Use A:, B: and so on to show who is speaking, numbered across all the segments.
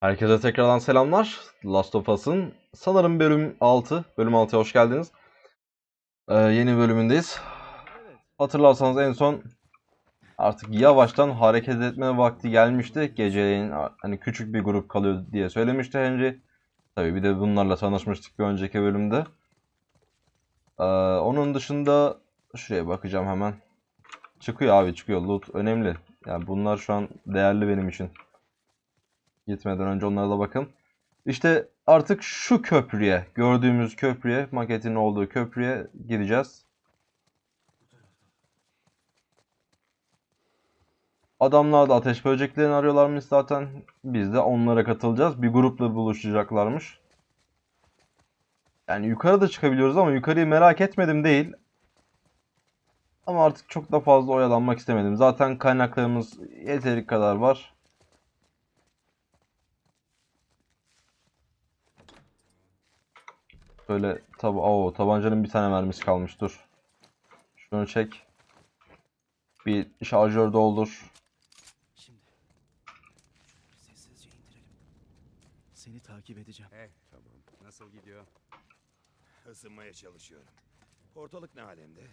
A: Herkese tekrardan selamlar. Last of Us'ın sanırım bölüm 6, bölüm 6'ya hoş geldiniz. Ee, yeni bölümündeyiz. Hatırlarsanız en son artık yavaştan hareket etme vakti gelmişti. Geceleyin hani küçük bir grup kalıyor diye söylemişti Henry. Tabii bir de bunlarla tanışmıştık bir önceki bölümde. Ee, onun dışında şuraya bakacağım hemen. Çıkıyor abi çıkıyor. Loot önemli. Yani bunlar şu an değerli benim için. Gitmeden önce onlara da bakın. İşte artık şu köprüye, gördüğümüz köprüye, maketin olduğu köprüye gideceğiz. Adamlar da ateş böceklerini arıyorlarmış zaten. Biz de onlara katılacağız. Bir grupla buluşacaklarmış. Yani yukarı da çıkabiliyoruz ama yukarıyı merak etmedim değil. Ama artık çok da fazla oyalanmak istemedim. Zaten kaynaklarımız yeteri kadar var. Böyle tabi o tabancanın bir tane mermisi kalmış dur. Şunu çek. Bir şarjör doldur.
B: Şimdi. Sessizce indirelim. Seni takip edeceğim.
C: Eh tamam. Nasıl gidiyor?
D: Isınmaya çalışıyorum. Ortalık ne alemde?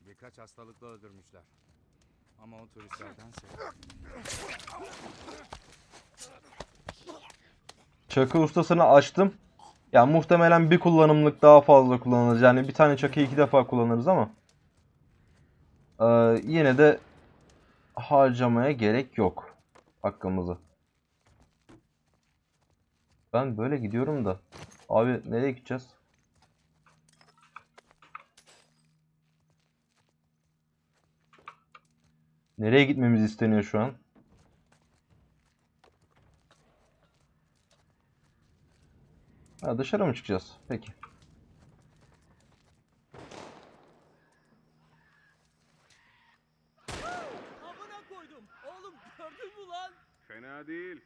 C: Birkaç hastalıkla öldürmüşler. Ama o turistlerdense.
A: Çakı ustasını açtım. Ya muhtemelen bir kullanımlık daha fazla kullanırız. Yani bir tane çakıyı iki defa kullanırız ama. Ee, yine de harcamaya gerek yok hakkımızı. Ben böyle gidiyorum da. Abi nereye gideceğiz? Nereye gitmemiz isteniyor şu an? Ha, dışarı mı çıkacağız? Peki.
B: Amına koydum. Oğlum gördün mü lan?
C: Fena değil.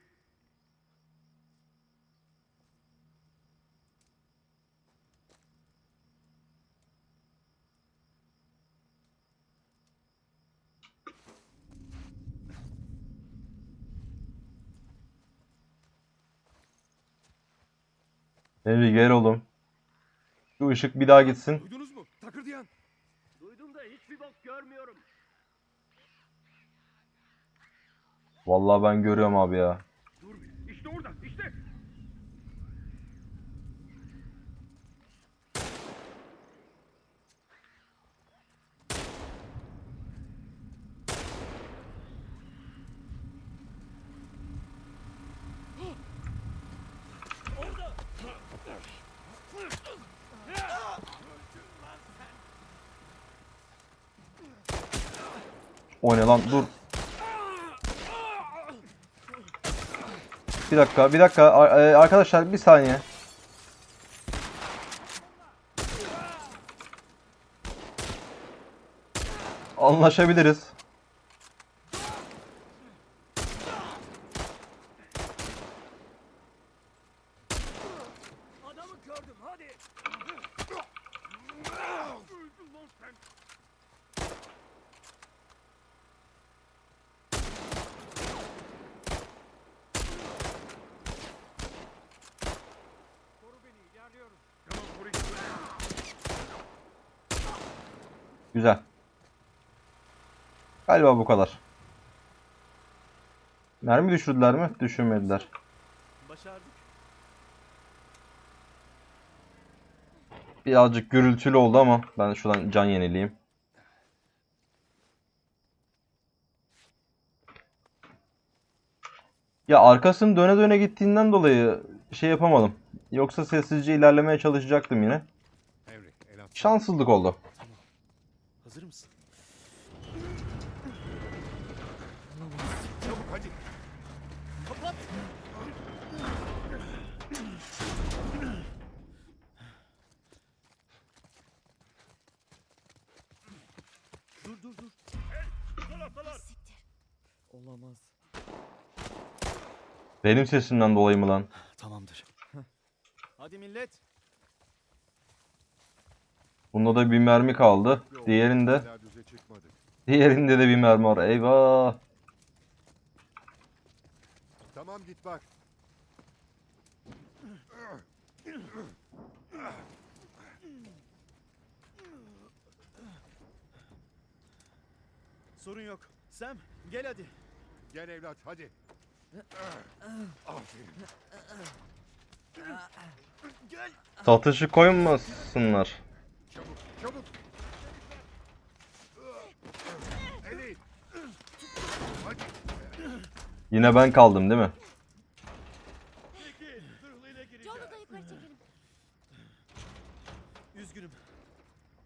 A: Henry gel oğlum. Şu ışık bir daha gitsin.
D: Duydunuz mu? Takırdayan.
B: Duydum da hiçbir bok görmüyorum.
A: Vallahi ben görüyorum abi ya.
C: Dur bir. İşte orada. işte.
B: Orada.
A: O ne lan dur. Bir dakika bir dakika e, arkadaşlar bir saniye. Anlaşabiliriz.
B: Adamı gördüm hadi.
C: Öldün lan sen. Koru beni. ilerliyoruz. Tamam buraya
A: Güzel. Galiba bu kadar. Mermi düşürdüler mi? Düşürmediler.
B: Başardık.
A: Birazcık gürültülü oldu ama ben şuradan can yenileyim. Ya arkasını döne döne gittiğinden dolayı şey yapamadım. Yoksa sessizce ilerlemeye çalışacaktım yine. Şanssızlık oldu.
B: Hazır mısın?
D: Çabuk hadi.
B: Kapat. Dur dur dur. Olamaz.
A: Benim sesimden dolayı mı lan?
B: Tamamdır. Hadi millet.
A: Bunda da bir mermi kaldı. Diğerinde, diğerinde de bir mermi var. Eyvah.
D: Tamam git bak.
B: Sorun yok. Sam gel hadi.
C: Gel evlat hadi. Aferin.
B: Gel.
A: Satışı koymasınlar.
C: Çabuk. Eli. Hadi.
A: Yine ben kaldım değil mi?
B: Peki. Zırhlıyla gireceğim.
E: John'u da yukarı çekelim.
B: Üzgünüm.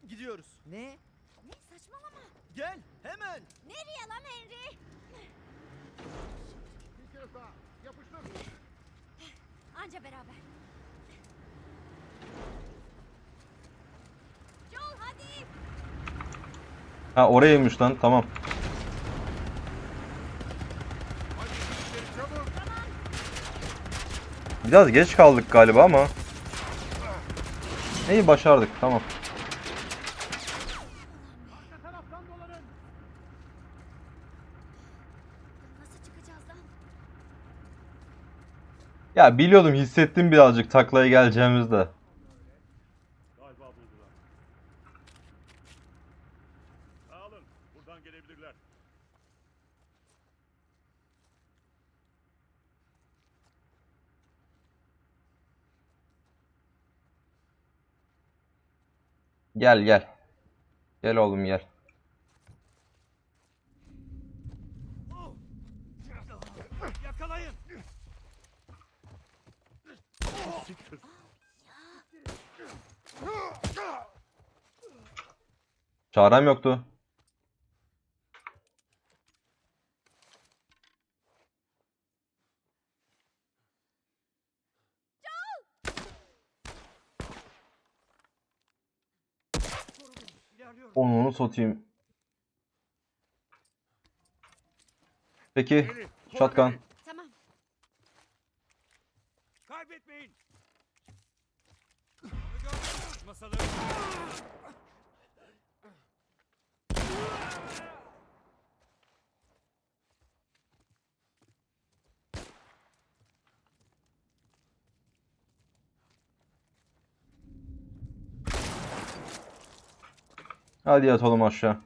B: Gidiyoruz. Ne?
E: Ne saçmalama.
B: Gel hemen.
E: Nereye lan Henry?
C: Bir kez daha. Yapıştır.
E: Anca beraber. Joel hadi.
A: Ha orayaymış lan tamam. Biraz geç kaldık galiba ama. İyi başardık tamam. Ya biliyordum hissettim birazcık taklaya geleceğimizde.
C: Galiba buldular. Sağ olun. Buradan gelebilirler.
A: Gel gel. Gel oğlum gel.
B: Yakalayın.
A: Çarem yoktu.
B: İlerliyorum.
A: Onu onu satayım. Peki. Shotgun.
E: Tamam.
C: Kaybetmeyin. Masaları.
A: Hadi yatalım aşağı.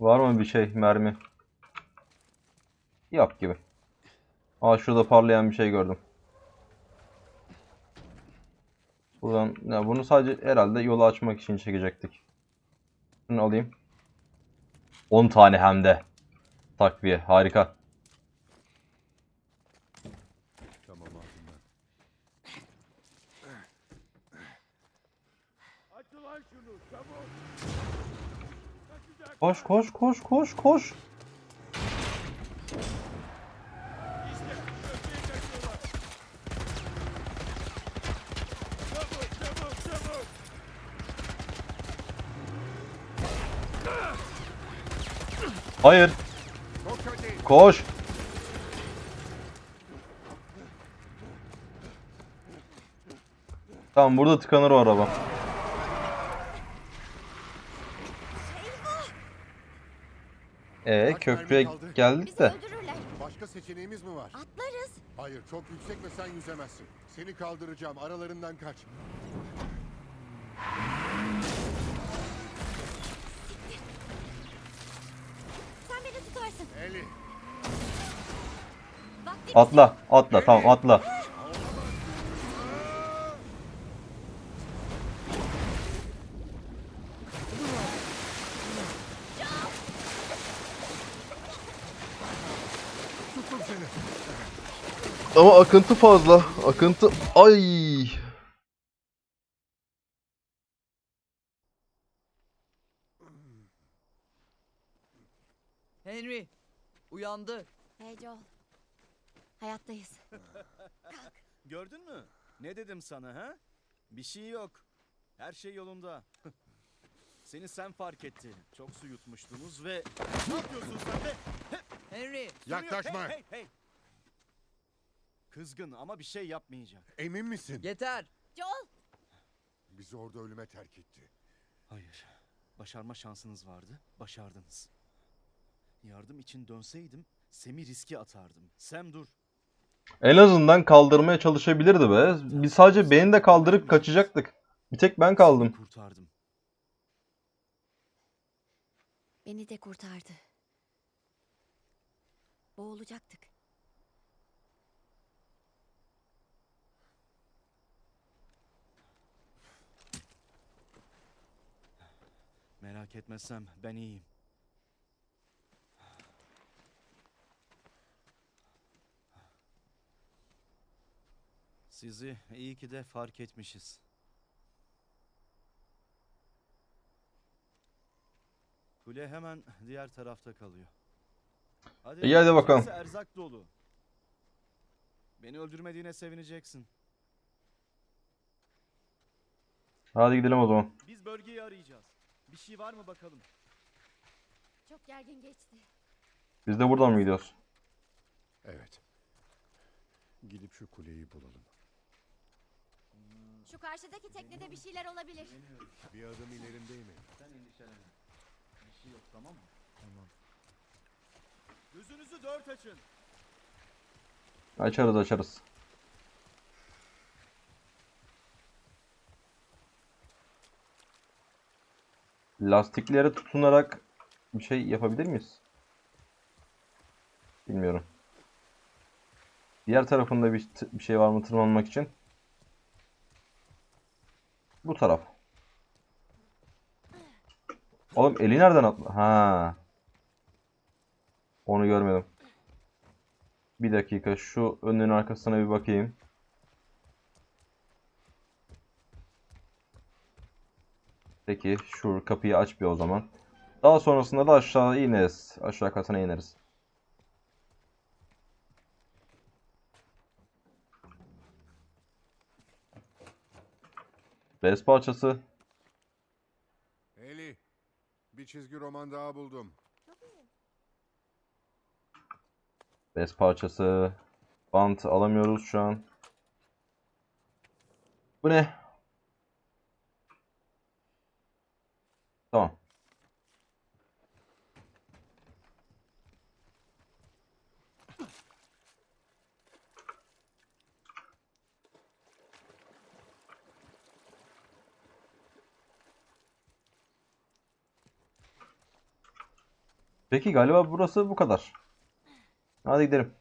A: Var mı bir şey mermi? Yok gibi. Aa şurada parlayan bir şey gördüm. Buradan ya bunu sadece herhalde yolu açmak için çekecektik. Şunu alayım. 10 tane hem de. Takviye harika.
D: Tamam aldım ben.
C: Açın lan şunu. Çabuk. Kaçacak.
A: Koş koş koş koş koş.
C: İşte köprüye kaçıyorlar. Çabuk çabuk çabuk.
A: Hayır. Koş. Tamam burada tıkanır o araba. Ee köprüye geldik de.
D: Başka seçeneğimiz mi var?
E: Atlarız.
D: Hayır çok yüksek ve sen yüzemezsin. Seni kaldıracağım aralarından kaç.
A: Atla atla tamam atla. Ama akıntı fazla. Akıntı ay.
B: Henry. Uyandı.
E: Hey Joel. Hayattayız.
B: Gördün mü? Ne dedim sana ha? Bir şey yok. Her şey yolunda. Seni sen fark etti. Çok su yutmuştunuz ve... Ne yapıyorsun sen be? Henry!
D: Yaklaşma.
B: Hey, hey, hey! Kızgın ama bir şey yapmayacak.
D: Emin misin?
B: Yeter!
E: Joel.
D: Bizi orada ölüme terk etti.
B: Hayır. Başarma şansınız vardı. Başardınız. Yardım için dönseydim Sem'i riske atardım. Sem dur.
A: En azından kaldırmaya çalışabilirdi be. Biz sadece beni de kaldırıp kaçacaktık. Bir tek ben kaldım.
B: Kurtardım.
E: Beni de kurtardı. Boğulacaktık.
B: Merak etmezsem ben iyiyim. Sizi iyi ki de fark etmişiz. Kule hemen diğer tarafta kalıyor. Hadi,
A: İyi, hadi bakalım.
B: içerisi erzak dolu. Beni öldürmediğine sevineceksin.
A: Hadi gidelim o zaman.
B: Biz bölgeyi arayacağız. Bir şey var mı bakalım?
E: Çok gergin geçti.
A: Biz de buradan mı gidiyoruz?
D: Evet. Gidip şu kuleyi bulalım.
E: Şu karşıdaki teknede bir şeyler olabilir.
D: Bir adım ilerindeyim.
B: Sen endişelenme. Bir şey yok tamam mı? Tamam. Gözünüzü dört açın.
A: Açarız açarız. Lastiklere tutunarak bir şey yapabilir miyiz? Bilmiyorum. Diğer tarafında bir, bir şey var mı tırmanmak için? Bu taraf. Oğlum eli nereden atla? Ha. Onu görmedim. Bir dakika şu önün arkasına bir bakayım. Peki şu kapıyı aç bir o zaman. Daha sonrasında da aşağı ineriz. Aşağı katına ineriz. Bez parçası.
D: Eli, bir çizgi roman daha buldum.
A: Bez parçası. Bant alamıyoruz şu an. Bu ne? Tamam. Peki galiba burası bu kadar. Hadi gidelim.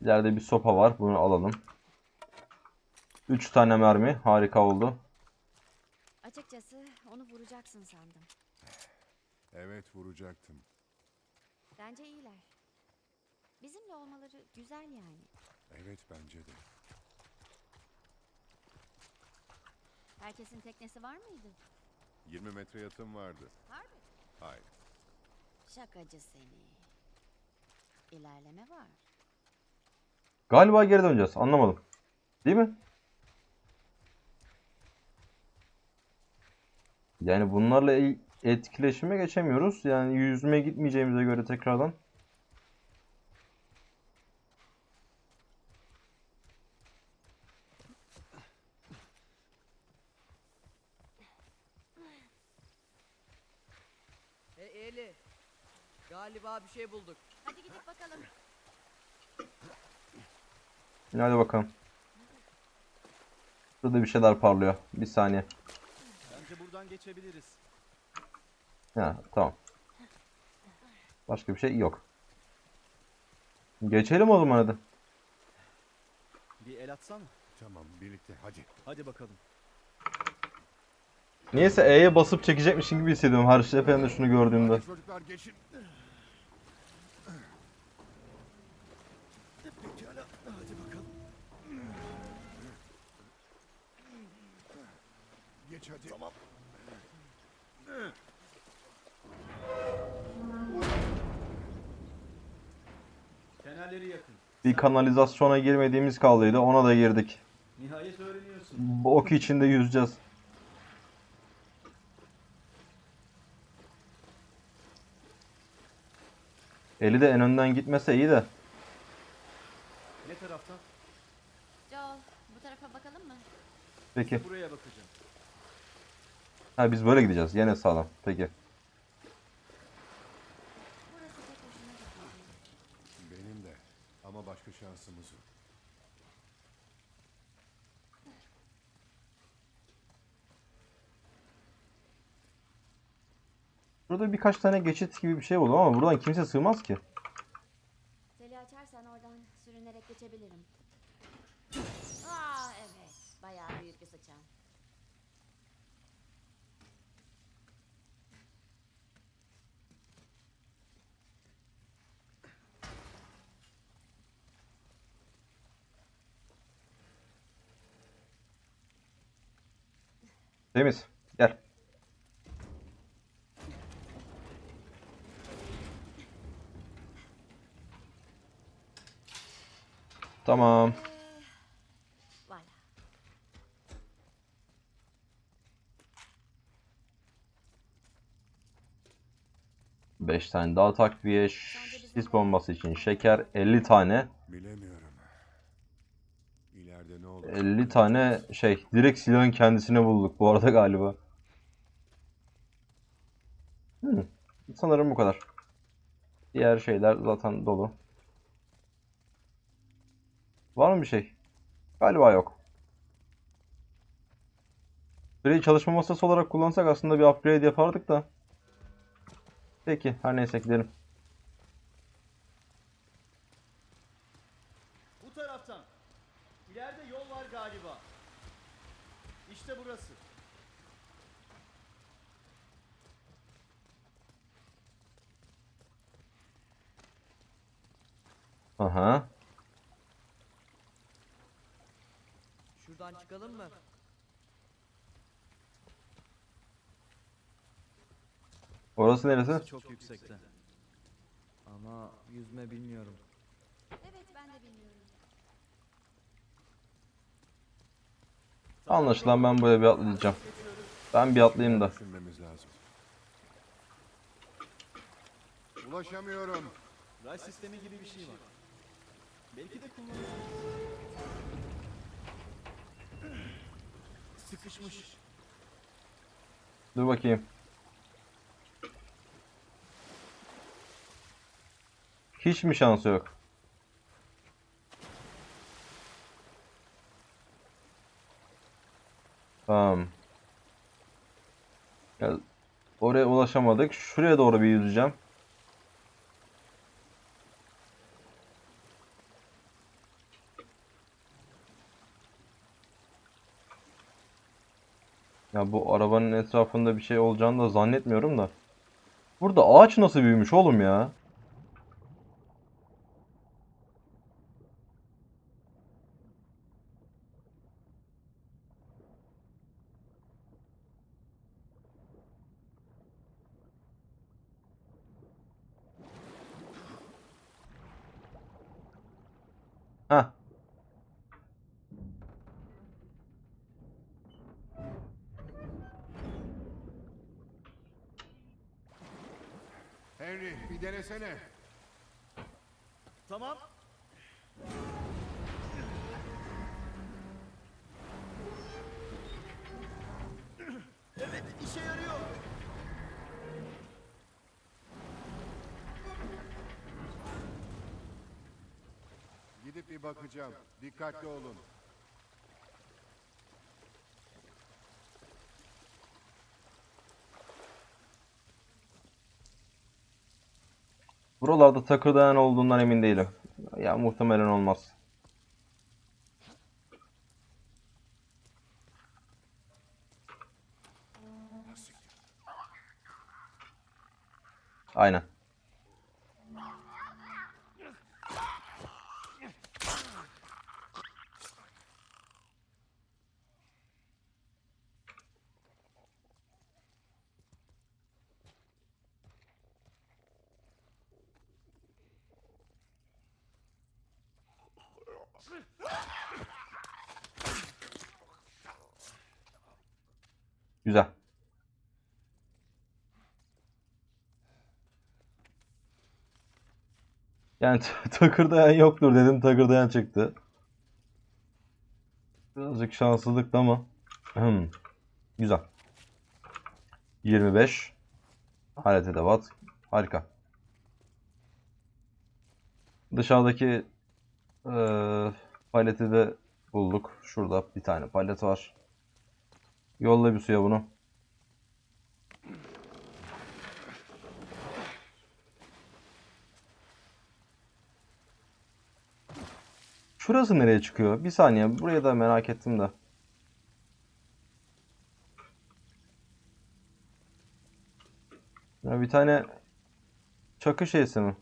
A: İleride bir sopa var. Bunu alalım. 3 tane mermi. Harika oldu.
E: Açıkçası onu vuracaksın sandım.
D: Evet vuracaktım.
E: Bence iyiler. Bizimle olmaları güzel yani.
D: Evet bence de.
E: Herkesin teknesi var mıydı?
D: 20 metre yatım vardı.
E: Harbi.
D: Hayır.
E: Şakacı seni. İlerleme var.
A: Galiba geri döneceğiz. Anlamadım. Değil mi? Yani bunlarla etkileşime geçemiyoruz. Yani yüzme gitmeyeceğimize göre tekrardan.
F: Hey Eli. Galiba bir şey bulduk.
E: Hadi gidip bakalım.
A: Hadi bakalım. Burada bir şeyler parlıyor. Bir saniye.
B: Bence buradan geçebiliriz.
A: Ha, tamam. Başka bir şey yok. Geçelim o zaman hadi.
B: Bir el atsana.
D: Tamam birlikte hadi.
B: Hadi bakalım.
A: Niyeyse E'ye basıp çekecekmişim gibi hissediyorum her seferinde şunu gördüğümde.
D: Çocuklar geçin.
B: Pekala. Hadi bakalım.
D: Geç hadi.
B: Tamam. Fenerleri yakın.
A: Bir kanalizasyona girmediğimiz kaldıydı. Ona da girdik.
B: Nihayet öğreniyorsun.
A: Bok içinde yüzeceğiz. Eli de en önden gitmese iyi de.
B: Ne taraftan?
E: Joel, bu tarafa bakalım mı?
A: Peki.
B: Buraya bakacağım.
A: Ha biz böyle gideceğiz. Yine sağlam. Peki.
E: Burası pek hoşuma gitmedi.
D: Benim de. Ama başka şansımız yok.
A: Burada birkaç tane geçit gibi bir şey buldum ama buradan kimse sığmaz ki.
E: Teli açarsan oradan sürünerek geçebilirim. Aa evet, bayağı büyük bir sıçan.
A: Temiz. Gel. Tamam. Beş tane daha takviye. Sis bombası için şeker 50 tane.
D: Bilemiyorum. İleride ne olur?
A: 50 tane şey direkt silahın kendisine bulduk bu arada galiba. Hmm, Sanırım bu kadar. Diğer şeyler zaten dolu. Var mı bir şey? Galiba yok. Burayı çalışma masası olarak kullansak aslında bir upgrade yapardık da. Peki her neyse gidelim.
B: Bu taraftan. İleride yol var galiba. İşte burası.
A: Aha.
F: Şuradan çıkalım mı?
A: Orası neresi?
B: Çok yüksekte.
F: Ama yüzme bilmiyorum.
E: Evet, ben de bilmiyorum.
A: Anlaşılan ben buraya bir atlayacağım. Ben bir atlayayım da.
D: Düşünmemiz lazım. Ulaşamıyorum.
B: Ray sistemi gibi bir şey var. Belki de kullanılır. Sıkışmış.
A: Dur bakayım. Hiç mi şansı yok? Tamam. Ya, oraya ulaşamadık. Şuraya doğru bir yüzeceğim. Ya bu arabanın etrafında bir şey olacağını da zannetmiyorum da. Burada ağaç nasıl büyümüş oğlum ya? Heh.
D: Bir denesene.
B: Tamam. Evet, işe yarıyor.
D: Gidip bir bakacağım. Dikkatli olun.
A: Buralarda takırdayan olduğundan emin değilim. Ya muhtemelen olmaz. Aynen. Güzel. Yani takırdayan yoktur dedim takırdayan çıktı. Birazcık şanssızlıktı ama. Hmm. Güzel. 25. Halet edevat. Harika. Dışarıdaki eee paleti de bulduk. Şurada bir tane palet var. Yolla bir suya bunu. Şurası nereye çıkıyor? Bir saniye. Burayı da merak ettim de. Ya bir tane çakı şeysi mi?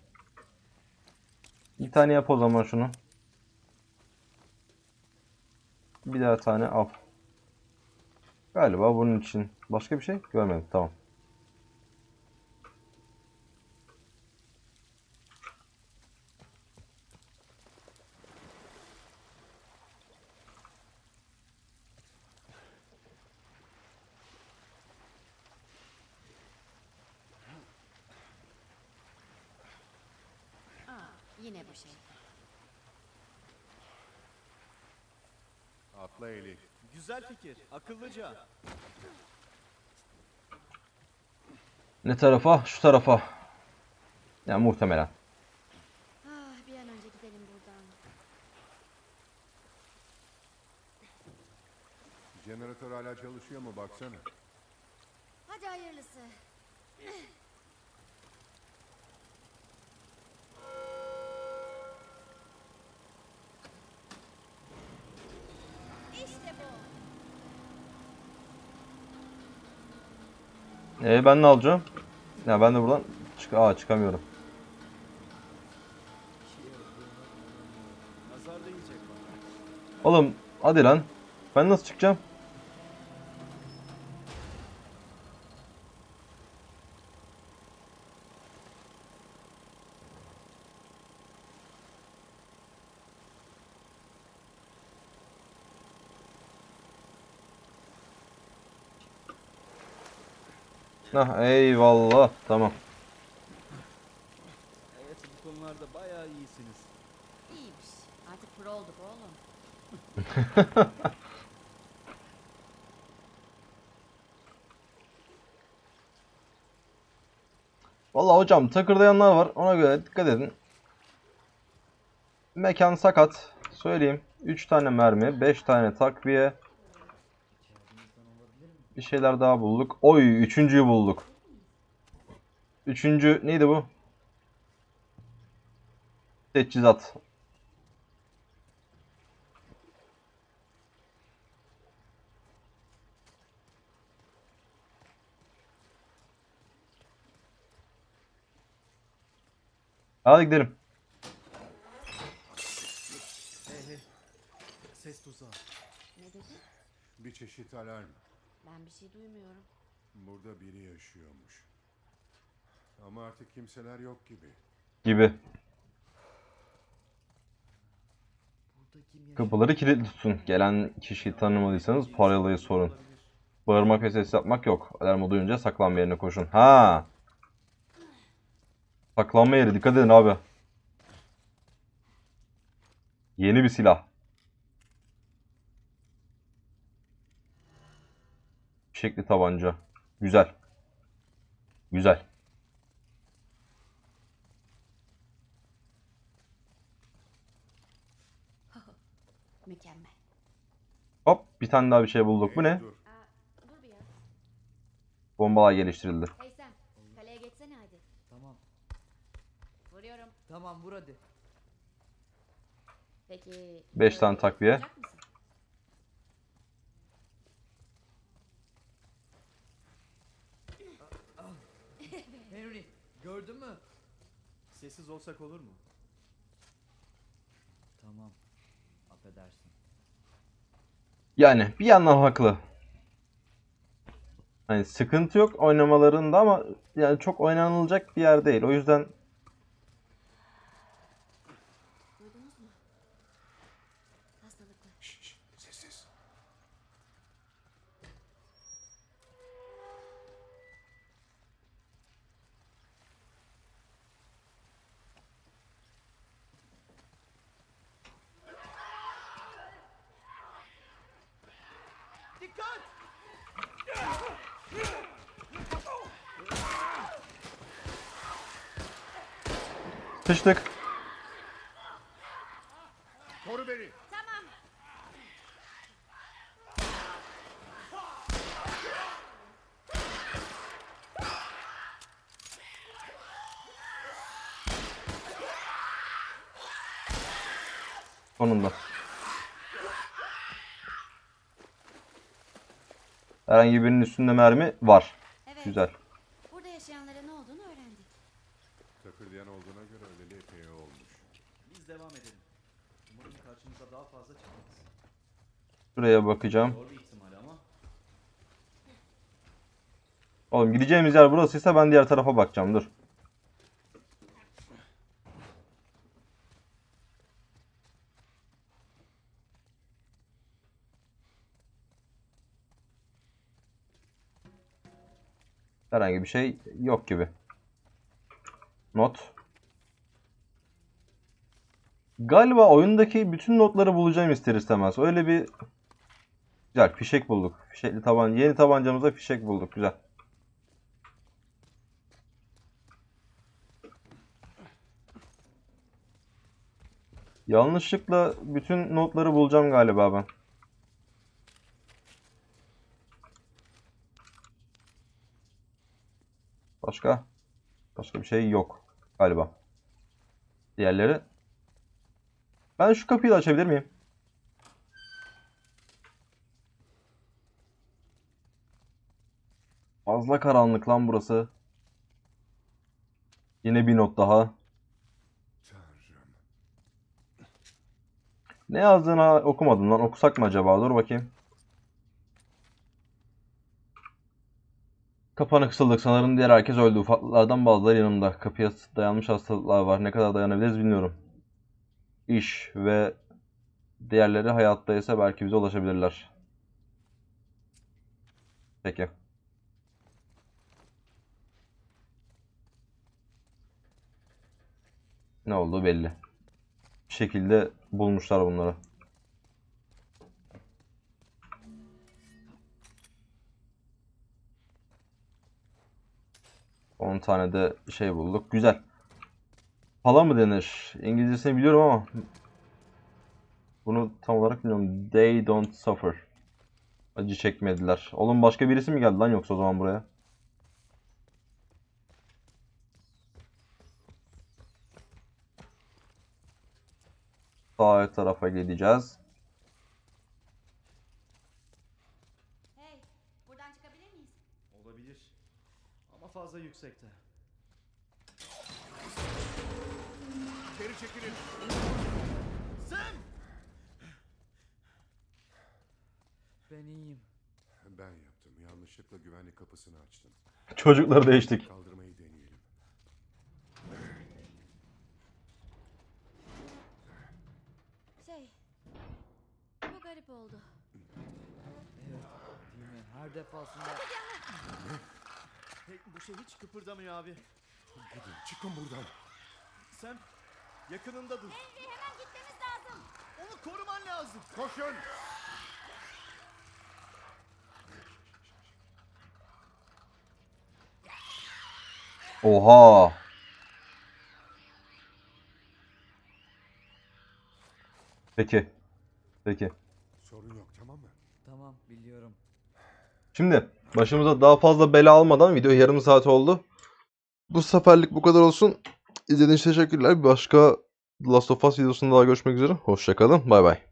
A: Bir tane yap o zaman şunu. Bir daha tane al. Galiba bunun için. Başka bir şey görmedim. Tamam.
E: Aa, yine bu şey.
D: Atla Eli.
B: Güzel fikir. Akıllıca.
A: Ne tarafa? Şu tarafa. Yani muhtemelen.
E: Ah, bir an önce gidelim buradan.
D: Jeneratör hala çalışıyor mu baksana.
A: Ee, ben ne alacağım? Ya ben de buradan çık Aa, çıkamıyorum. Oğlum hadi lan. Ben nasıl çıkacağım? Hah eyvallah. Tamam.
B: Evet bu konularda bayağı iyisiniz.
E: İyiymiş. Artık pro olduk oğlum.
A: Vallahi hocam takırdayanlar var. Ona göre dikkat edin. Mekan sakat. Söyleyeyim. 3 tane mermi, 5 tane takviye. Bir şeyler daha bulduk. Oy, üçüncüyü bulduk. Üçüncü neydi bu? Teçhizat. Hadi gidelim.
B: Ses tuzağı.
E: Ne dedi?
D: Bir çeşit alarm.
E: Ben bir şey duymuyorum.
D: Burada biri yaşıyormuş. Ama artık kimseler yok gibi.
A: Gibi. Kapıları kilitli tutun. Gelen kişiyi tanımadıysanız parolayı sorun. Bağırmak ve ses yapmak yok. Alarmı duyunca saklanma yerine koşun. Ha. Saklanma yeri dikkat edin abi. Yeni bir silah. Şekli tabanca. Güzel. Güzel.
E: Mükemmel.
A: Hop bir tane daha bir şey bulduk. Bu ne? Bombalar geliştirildi.
E: Hey sen, kaleye geçsene hadi.
F: Tamam.
E: Vuruyorum.
F: Tamam vur hadi.
E: Peki...
A: Beş tane
E: böyle
A: takviye.
E: yapacak mısın?
F: Henry gördün mü?
B: Sessiz olsak olur mu?
F: Tamam. Affedersin.
A: Yani bir yandan haklı. Hani sıkıntı yok oynamalarında ama yani çok oynanılacak bir yer değil. O yüzden
E: Duydunuz mu? Hastalıklı.
D: Şş, şş, sessiz.
B: Dikkat!
A: Sıçtık.
C: Koru beni.
E: Tamam.
A: Sonunda. Herhangi birinin üstünde mermi var.
E: Evet.
A: Güzel.
E: Burada yaşayanlara ne olduğunu öğrendik.
D: Takırdayan olduğuna göre öleli epey olmuş.
B: Biz devam edelim. Umarım karşımıza daha fazla çıkmaz.
A: Şuraya bakacağım.
B: Zor bir ihtimal ama.
A: Oğlum gideceğimiz yer burasıysa ben diğer tarafa bakacağım. Dur. Herhangi bir şey yok gibi. Not. Galiba oyundaki bütün notları bulacağım ister istemez. Öyle bir güzel fişek bulduk. Fişekli taban yeni tabancamıza fişek bulduk. Güzel. Yanlışlıkla bütün notları bulacağım galiba ben. Başka? Başka bir şey yok galiba. Diğerleri. Ben şu kapıyı da açabilir miyim? Fazla karanlık lan burası. Yine bir not daha. Ne yazdığını okumadım lan. Okusak mı acaba? Dur bakayım. Kapana kısıldık. Sanırım diğer herkes öldü. Ufaklılardan bazıları yanımda. Kapıya dayanmış hastalıklar var. Ne kadar dayanabiliriz bilmiyorum. İş ve diğerleri hayattaysa belki bize ulaşabilirler. Peki. Ne olduğu belli. Bir şekilde bulmuşlar bunları. On tane de şey bulduk. Güzel. Pala mı denir? İngilizcesini biliyorum ama bunu tam olarak bilmiyorum. They don't suffer. Acı çekmediler. Oğlum başka birisi mi geldi lan yoksa o zaman buraya? Sağ tarafa gideceğiz.
E: Hey, buradan çıkabilir miyiz?
B: Olabilir. Ama fazla yüksekte.
C: Geri çekilin.
B: Sam!
F: Ben iyiyim.
D: Ben yaptım. Yanlışlıkla güvenlik kapısını açtım.
A: Çocukları değiştik.
D: Kaldırmayı deneyelim.
E: Şey, bu garip oldu.
F: Evet. Değil mi? Her defasında
B: bu şey hiç kıpırdamıyor abi.
D: Gidin çıkın buradan.
B: Sam, yakınında dur.
E: Henry hemen gitmemiz lazım.
B: Onu koruman lazım.
C: Koşun.
A: Oha. Peki. Peki.
D: Sorun yok tamam mı?
F: tamam biliyorum.
A: Şimdi başımıza daha fazla bela almadan video yarım saat oldu. Bu seferlik bu kadar olsun. İzlediğiniz için teşekkürler. Bir başka Last of Us videosunda daha görüşmek üzere. Hoşçakalın. Bay bay.